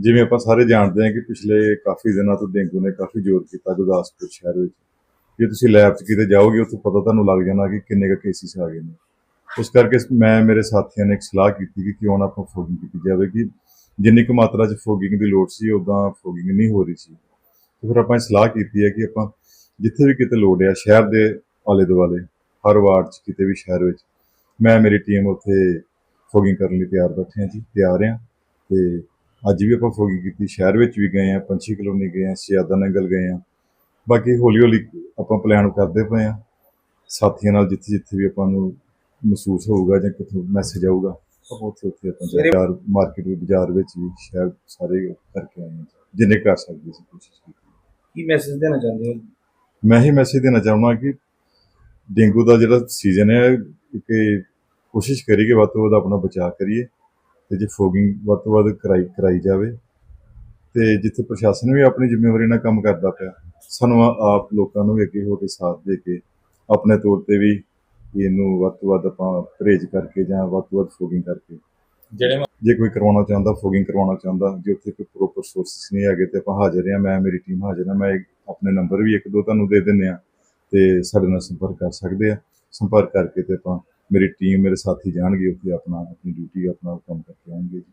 ਜਿਵੇਂ ਆਪਾਂ ਸਾਰੇ ਜਾਣਦੇ ਹਾਂ ਕਿ ਪਿਛਲੇ ਕਾਫੀ ਦਿਨਾਂ ਤੋਂ ਡੇਂਗੂ ਨੇ ਕਾਫੀ ਜ਼ੋਰ ਕੀਤਾ ਗੁਰਦਾਸਪੁਰ ਸ਼ਹਿਰ ਵਿੱਚ। ਜੇ ਤੁਸੀਂ ਲੈਬ 'ਚ ਕਿਤੇ ਜਾਓਗੇ, ਉੱਥੇ ਪਤਾ ਤੁਹਾਨੂੰ ਲੱਗ ਜਾਣਾ ਕਿ ਕਿੰਨੇ ਕੁ ਕੇਸਿਸ ਆ ਗਏ ਨੇ। ਉਸ ਕਰਕੇ ਮੈਂ, ਮੇਰੇ ਸਾਥੀਆਂ ਨੇ ਇੱਕ ਸਲਾਹ ਕੀਤੀ ਕਿ ਕਿਉਂ ਨਾ ਆਪਾਂ ਫੋਗਿੰਗ ਕੀਤੀ ਜਾਵੇ ਕਿ ਜਿੰਨੀ ਕੁ ਮਾਤਰਾ 'ਚ ਫੋਗਿੰਗ ਦੀ ਲੋੜ ਸੀ ਉਦਾਂ ਫੋਗਿੰਗ ਨਹੀਂ ਹੋ ਰਹੀ ਸੀ। ਤੇ ਫਿਰ ਆਪਾਂ ਇਹ ਸਲਾਹ ਕੀਤੀ ਹੈ ਕਿ ਆਪਾਂ ਜਿੱਥੇ ਵੀ ਕਿਤੇ ਲੋੜ ਆ ਸ਼ਹਿਰ ਦੇ ਆਲੇ ਦੁਆਲੇ, ਹਰ ਵਾਰਡ 'ਚ ਕਿਤੇ ਵੀ ਸ਼ਹਿਰ ਵਿੱਚ, ਮੈਂ, ਮੇਰੀ ਟੀਮ ਉੱਥੇ ਫੋਗਿੰਗ ਕਰਨ ਲਈ ਤਿਆਰ ਬੈਠੇ ਹਾਂ ਜੀ, ਤਿਆਰ ਹਾਂ। ਤੇ ਅੱਜ ਵੀ ਆਪਾਂ ਫੋਗਿੰਗ ਕੀਤੀ ਸ਼ਹਿਰ ਵਿੱਚ ਵੀ ਗਏ ਆ ਪੰਛੀ ਕਲੋਨੀ ਗਏ ਆ ਸਿਆਦਾ ਨੰਗਲ ਗਏ ਆ ਬਾਕੀ ਹੌਲੀ ਹੌਲੀ ਆਪਾਂ ਪਲਾਨ ਕਰਦੇ ਪਏ ਆ ਸਾਥੀਆਂ ਨਾਲ ਜਿੱਥੇ ਜਿੱਥੇ ਵੀ ਆਪਾਂ ਨੂੰ ਮਹਿਸੂਸ ਹੋਊਗਾ ਜਾਂ ਕਿਥੋਂ ਮੈਸੇਜ ਆਊਗਾ ਆਪਾਂ ਉੱਥੇ ਉੱਥੇ ਆਪਾਂ ਬਾਜ਼ਾਰ ਮਾਰਕੀਟ ਵੀ ਬਾਜ਼ਾਰ ਵਿੱਚ ਵੀ ਸ਼ਹਿਰ ਸਾਰੇ ਕਰਕੇ ਆਏ ਜਿੰਨੇ ਕਰ ਸਕਦੇ ਸੀ ਕੋਸ਼ਿਸ਼ ਕੀਤੀ। ਕੀ ਮੈਸੇਜ ਦੇਣਾ ਚਾਹੁੰਦੇ ਹੋ? ਮੈਂ ਹੀ ਮੈਸੇਜ ਦੇਣਾ ਚਾਹੁੰਦਾ ਕਿ ਡੇਂਗੂ ਦਾ ਜਿਹੜਾ ਸੀਜ਼ਨ ਹੈ ਕਿ ਕੋਸ਼ਿਸ਼ ਕਰੀਏ ਕਿ ਵੱਧ ਤੋਂ ਵੱਧ ਆਪਣਾ ਬਚਾਅ ਕਰੀਏ। ਤੇ ਜੇ ਫੋਗਿੰਗ ਵੱਧ ਤੋਂ ਵੱਧ ਕਰਾਈ ਕਰਾਈ ਜਾਵੇ ਤੇ ਜਿੱਥੇ ਪ੍ਰਸ਼ਾਸਨ ਵੀ ਆਪਣੀ ਜ਼ਿੰਮੇਵਾਰੀ ਨਾਲ ਕੰਮ ਕਰਦਾ ਪਿਆ ਸਾਨੂੰ ਆਪ ਲੋਕਾਂ ਨੂੰ ਵੀ ਅੱਗੇ ਹੋ ਕੇ ਸਾਥ ਦੇ ਕੇ ਆਪਣੇ ਤੌਰ ਤੇ ਵੀ ਇਹਨੂੰ ਵੱਧ ਤੋਂ ਵੱਧ ਆਪਾਂ ਪਰਹੇਜ਼ ਕਰਕੇ ਜਾਂ ਵੱਧ ਤੋਂ ਵੱਧ ਫੋਗਿੰਗ ਕਰਕੇ। ਜਿਹੜੇ ਜੇ ਕੋਈ ਕਰਵਾਉਣਾ ਚਾਹੁੰਦਾ ਫੋਗਿੰਗ ਕਰਵਾਉਣਾ ਚਾਹੁੰਦਾ ਜੇ ਉੱਥੇ ਕੋਈ ਪ੍ਰੋਪਰ ਸੋਰਸਿਸ ਨਹੀਂ ਹੈਗੇ ਤੇ ਆਪਾਂ ਹਾਜ਼ਰ ਹਾਂ ਮੈਂ ਮੇਰੀ ਟੀਮ ਹਾਜ਼ਰ ਹਾਂ ਮੈਂ ਆਪਣੇ ਨੰਬਰ ਵੀ ਇੱਕ ਦੋ ਤੁਹਾਨੂੰ ਦੇ ਦਿੰਨੇ ਆ ਤੇ ਸਾਡੇ ਨਾਲ ਸੰਪਰਕ ਕਰ ਸਕਦੇ ਆ ਸੰਪਰਕ ਕਰਕੇ ਤੇ ਆਪਾਂ ਮੇਰੀ ਟੀਮ ਮੇਰੇ ਸਾਥੀ ਜਾਣਗੇ ਉੱਥੇ ਆਪਣਾ ਆਪਣੀ ਡਿਊਟੀ ਆਪਣਾ ਕੰਮ ਕਰਕੇ ਆਉਣਗੇ ਜੀ।